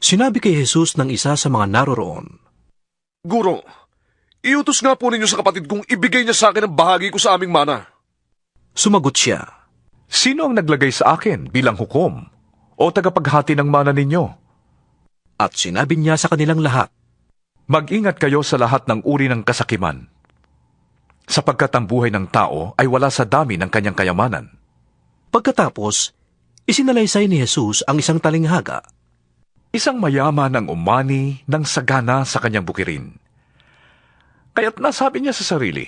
Sinabi kay Jesus ng isa sa mga naroroon, Guro, iutos nga po ninyo sa kapatid kong ibigay niya sa akin ang bahagi ko sa aming mana. Sumagot siya, Sino ang naglagay sa akin bilang hukom o tagapaghati ng mana ninyo? at sinabi niya sa kanilang lahat, Mag-ingat kayo sa lahat ng uri ng kasakiman, sapagkat ang buhay ng tao ay wala sa dami ng kanyang kayamanan. Pagkatapos, isinalaysay ni Jesus ang isang talinghaga. Isang mayaman ang umani ng sagana sa kanyang bukirin. Kaya't nasabi niya sa sarili,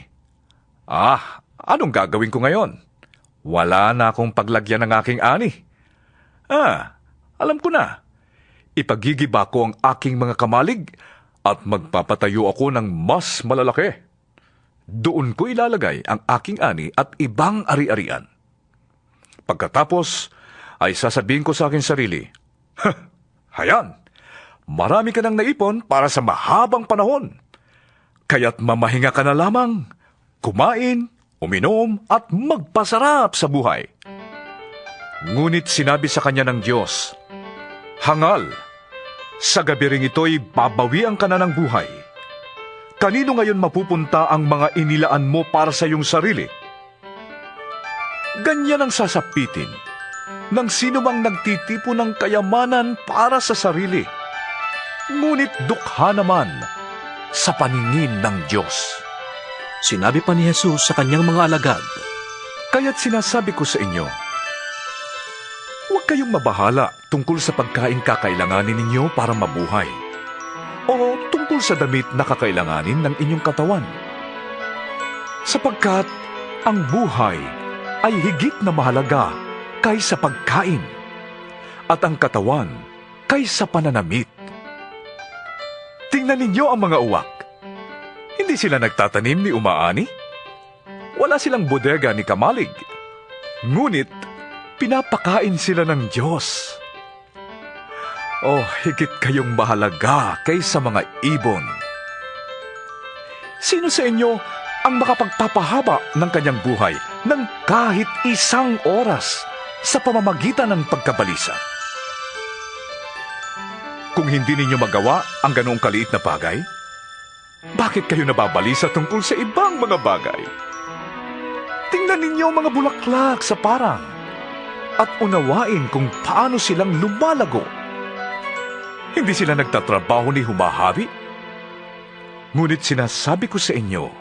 Ah, anong gagawin ko ngayon? Wala na akong paglagyan ng aking ani. Ah, alam ko na. Ipagigiba ko ang aking mga kamalig at magpapatayo ako ng mas malalaki. Doon ko ilalagay ang aking ani at ibang ari-arian. Pagkatapos, ay sasabihin ko sa aking sarili, Hayan, marami ka nang naipon para sa mahabang panahon. Kaya't mamahinga ka na lamang, kumain, uminom at magpasarap sa buhay. Ngunit sinabi sa kanya ng Diyos, Hangal, sa gabi ring ito'y babawian ka na ng buhay. Kanino ngayon mapupunta ang mga inilaan mo para sa iyong sarili? Ganyan ang sasapitin ng sino mang nagtitipo ng kayamanan para sa sarili. Ngunit dukha naman sa paningin ng Diyos. Sinabi pa ni Jesus sa kanyang mga alagad, Kaya't sinasabi ko sa inyo, huwag kayong mabahala tungkol sa pagkain kakailanganin ninyo para mabuhay o tungkol sa damit na kakailanganin ng inyong katawan. Sapagkat ang buhay ay higit na mahalaga kaysa pagkain at ang katawan kaysa pananamit. Tingnan ninyo ang mga uwak. Hindi sila nagtatanim ni umaani? Wala silang bodega ni kamalig. Ngunit, pinapakain sila ng Diyos. Oh, higit kayong mahalaga kaysa mga ibon. Sino sa inyo ang makapagpapahaba ng kanyang buhay ng kahit isang oras sa pamamagitan ng pagkabalisa? Kung hindi ninyo magawa ang ganoong kaliit na bagay, bakit kayo nababalisa tungkol sa ibang mga bagay? Tingnan ninyo ang mga bulaklak sa parang at unawain kung paano silang lumalago. Hindi sila nagtatrabaho ni humahabi? Ngunit sinasabi ko sa inyo,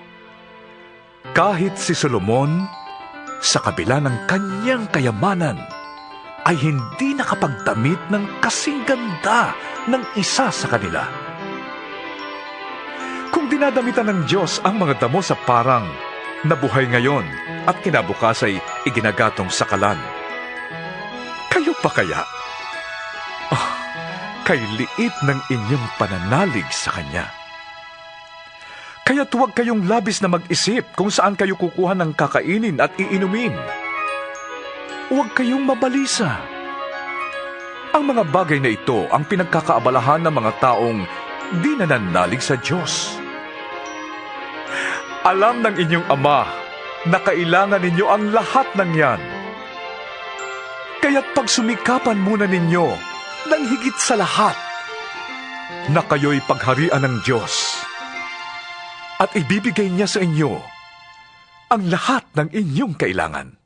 kahit si Solomon, sa kabila ng kanyang kayamanan, ay hindi nakapagdamit ng kasing ganda ng isa sa kanila. Kung dinadamitan ng Diyos ang mga damo sa parang na buhay ngayon at kinabukas ay iginagatong sa kalan, kayo pa kaya? Ah, kay liit ng inyong pananalig sa Kanya. Kaya huwag kayong labis na mag-isip kung saan kayo kukuha ng kakainin at iinumin. Huwag kayong mabalisa. Ang mga bagay na ito ang pinagkakaabalahan ng mga taong di nananalig sa Diyos. Alam ng inyong Ama na kailangan ninyo ang lahat ng yan. Kaya't pagsumikapan muna ninyo ng higit sa lahat na kayo'y pagharian ng Diyos at ibibigay niya sa inyo ang lahat ng inyong kailangan.